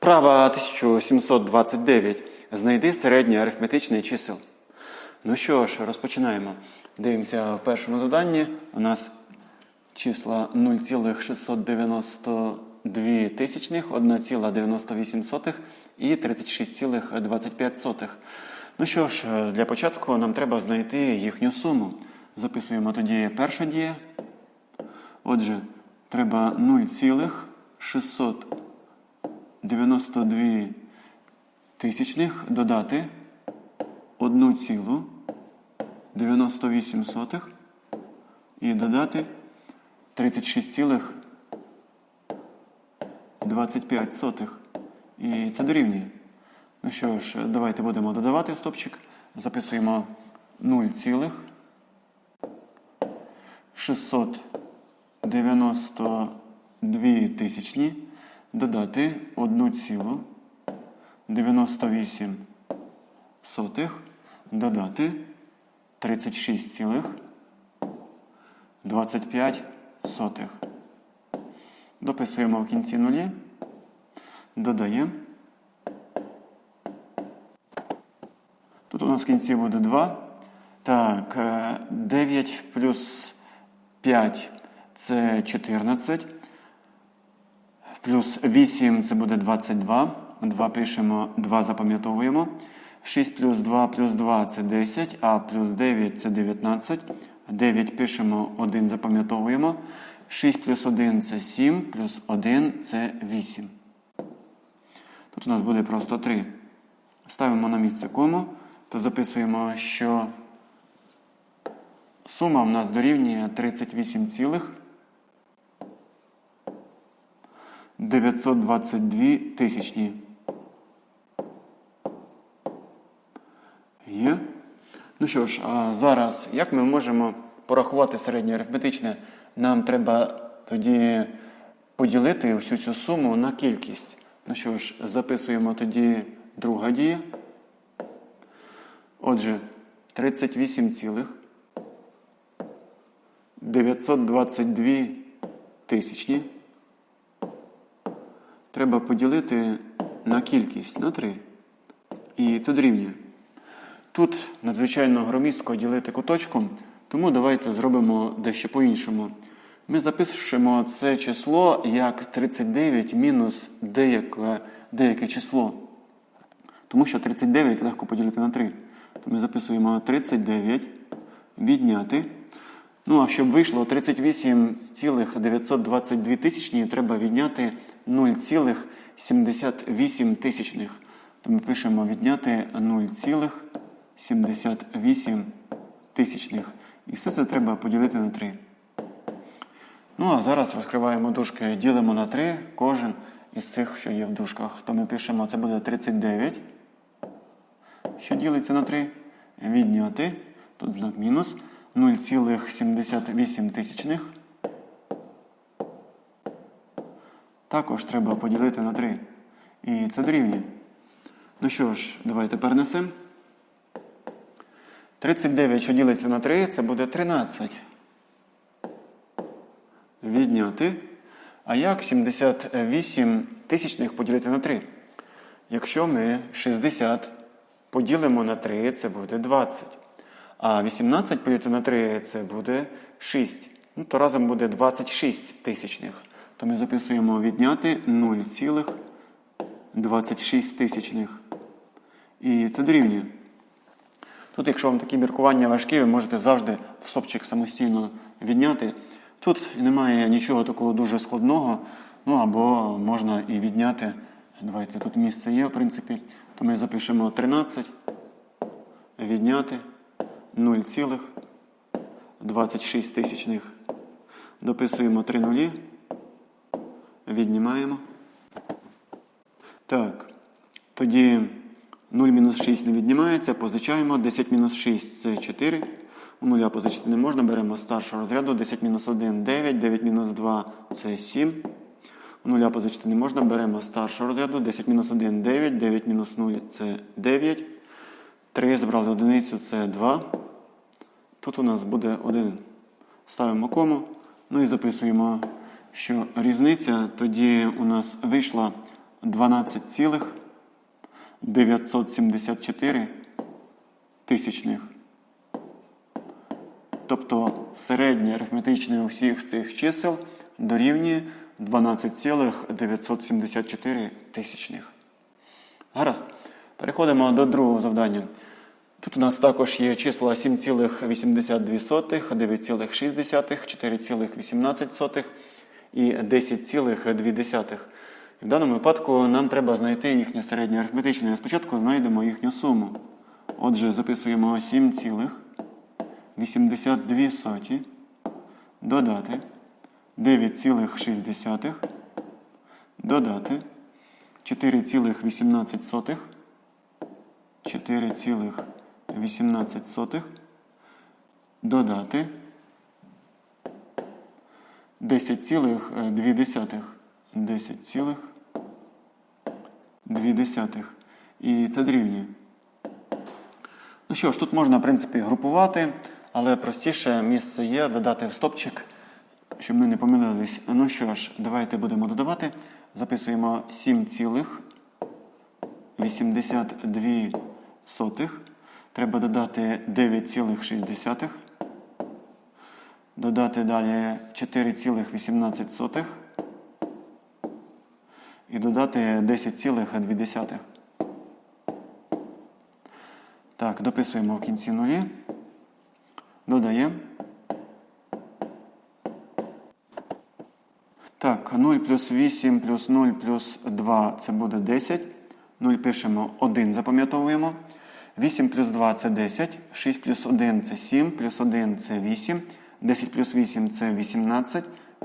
Вправа 1729. Знайди середнє арифметичне чисел. Ну що ж, розпочинаємо. Дивимося в першому заданні. У нас числа 0,692 тисячних, 1,98 і 36,25. Ну що ж, для початку нам треба знайти їхню суму. Записуємо тоді перша дія. Отже, треба 0,692 тисячних додати 1,98 і додати 36,25. І це дорівнює. Ну що ж, давайте будемо додавати стопчик. Записуємо 0,692 тисячні додати 1,98 сотих додати 36,25 сотих. Дописуємо в кінці нулі, додаємо. Тут у нас в кінці буде 2. Так, е, 9 плюс 5 це 14. Плюс 8 це буде 22. 2 пишемо, 2 запам'ятовуємо. 6 плюс 2 плюс 2 це 10, а плюс 9 це 19. 9 пишемо, 1 запам'ятовуємо. 6 плюс 1 це 7, плюс 1 це 8. Тут у нас буде просто 3. Ставимо на місце кому, то записуємо, що сума в нас дорівнює 38 цілих 922 тисячні. Є. Ну що ж, а зараз як ми можемо порахувати середнє арифметичне? Нам треба тоді поділити всю цю суму на кількість. Ну що ж, записуємо тоді друга дія. Отже, 38 цілих 922 тисячні. Треба поділити на кількість на 3. І це дорівнює. Тут надзвичайно громістко ділити куточком, тому давайте зробимо дещо по-іншому. Ми запишемо це число як 39 мінус деяке, деяке число. Тому що 39 легко поділити на 3. То ми записуємо 39 відняти. Ну, а щоб вийшло 38,922 тисячні, треба відняти 0,78 тисячних. То ми пишемо відняти 0,78 тисячних. І все це треба поділити на 3. Ну, а зараз розкриваємо дужки, ділимо на 3 кожен із цих, що є в дужках. То ми пишемо, це буде 39, що ділиться на 3. Відняти, тут знак мінус, 0,78 тисячних. Також треба поділити на 3. І це дорівнює. Ну що ж, давайте перенесемо. 39, що ділиться на 3, це буде 13. Відняти. А як 78 тисячних поділити на 3? Якщо ми 60 поділимо на 3, це буде 20. А 18 поділити на 3 це буде 6. Ну, то разом буде 26 тисячних. То ми записуємо відняти 0,26 тисячних. І це дорівнює. Тут, якщо вам такі міркування важкі, ви можете завжди в стопчик самостійно відняти. Тут немає нічого такого дуже складного. Ну або можна і відняти. Давайте тут місце є, в принципі. То ми запишемо 13, відняти 0,26 тисячних. Дописуємо 3 нулі. Віднімаємо. Так. Тоді 0 мінус 6 не віднімається, позичаємо. 10 мінус 6 це 4. У нуля позичити не можна. Беремо старшого розряду. 10 мінус 1 9, 9 мінус 2 це 7. У нуля позичити не можна. Беремо старшого розряду. 10 мінус 1 9, 9 мінус 0 це 9. 3 збрали одиницю, це 2. Тут у нас буде 1. Ставимо кому. Ну і записуємо, що різниця тоді у нас вийшла 12,974 тисячних. Тобто середнє арифметичне усіх цих чисел дорівнює 12,974 тисячних. Гаразд. Переходимо до другого завдання. Тут у нас також є числа 7,82, 9,6, 4,18 і 10,2. В даному випадку нам треба знайти їхнє середнє арифметичне. Спочатку знайдемо їхню суму. Отже, записуємо 7,82 додати 9,6 додати 4,18 4,18 додати 10,2. 10,2. І це дорівнює. Ну що ж, тут можна, в принципі, групувати, але простіше місце є додати в стопчик, щоб ми не помилились. Ну що ж, давайте будемо додавати. Записуємо 7,82. Треба додати 9,6. Додати далі 4,18 і додати 10,2. Так, дописуємо в кінці нулі. Додаємо. Так, 0 плюс 8 плюс 0 плюс 2 це буде 10. 0 пишемо 1, запам'ятовуємо. 8 плюс 2 це 10. 6 плюс 1 це 7, плюс 1 це 8. 10 плюс 8 це 18.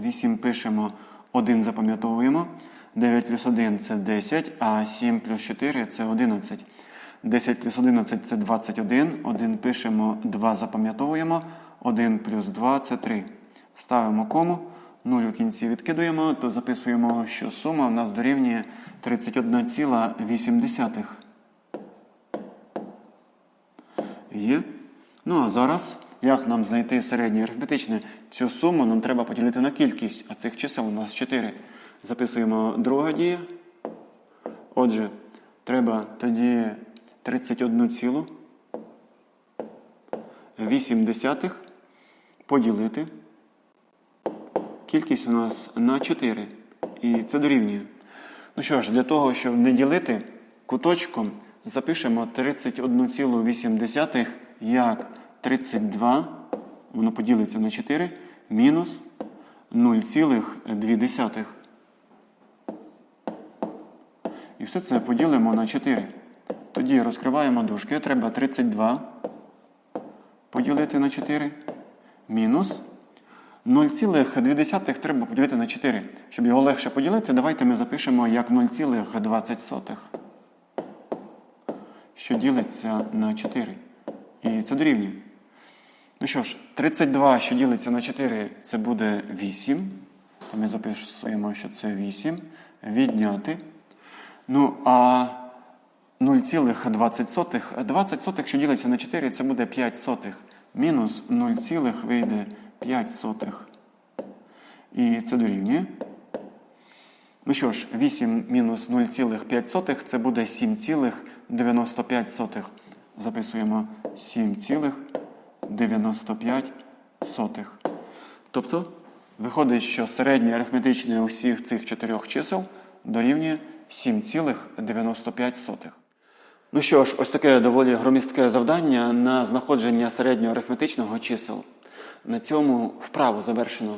8 пишемо 1, запам'ятовуємо. 9 плюс 1 це 10, а 7 плюс 4 це 11. 10 плюс 11 це 21. 1 пишемо, 2 запам'ятовуємо. 1 плюс 2 це 3. Ставимо кому. 0 у кінці відкидуємо, то записуємо, що сума в нас дорівнює 31,8. Є. Ну а зараз, як нам знайти середнє арифметичне? Цю суму нам треба поділити на кількість, а цих чисел у нас 4. Записуємо друга дія. Отже, треба тоді 31,8 поділити. Кількість у нас на 4. І це дорівнює. Ну що ж, для того, щоб не ділити куточком, запишемо 31,8 як 32, воно поділиться на 4, мінус 0,2. І все це поділимо на 4. Тоді розкриваємо дужки. Треба 32 поділити на 4. Мінус 0,2 треба поділити на 4. Щоб його легше поділити, давайте ми запишемо як 0,20. Що ділиться на 4. І це дорівнює. Ну що ж, 32, що ділиться на 4, це буде 8. То ми записуємо, що це 8. Відняти. Ну, а 0,20. 20 сотих, що ділиться на 4, це буде 5 сотих. Мінус 0, вийде 5 сотих. І це дорівнює. Ну що ж, 8 мінус 0,5 це буде 7,95. Записуємо 7,95. Тобто, виходить, що середнє арифметичне усіх цих чотирьох чисел дорівнює 7,95. Ну що ж, ось таке доволі громістке завдання на знаходження середнього арифметичного чисел. На цьому вправу завершено.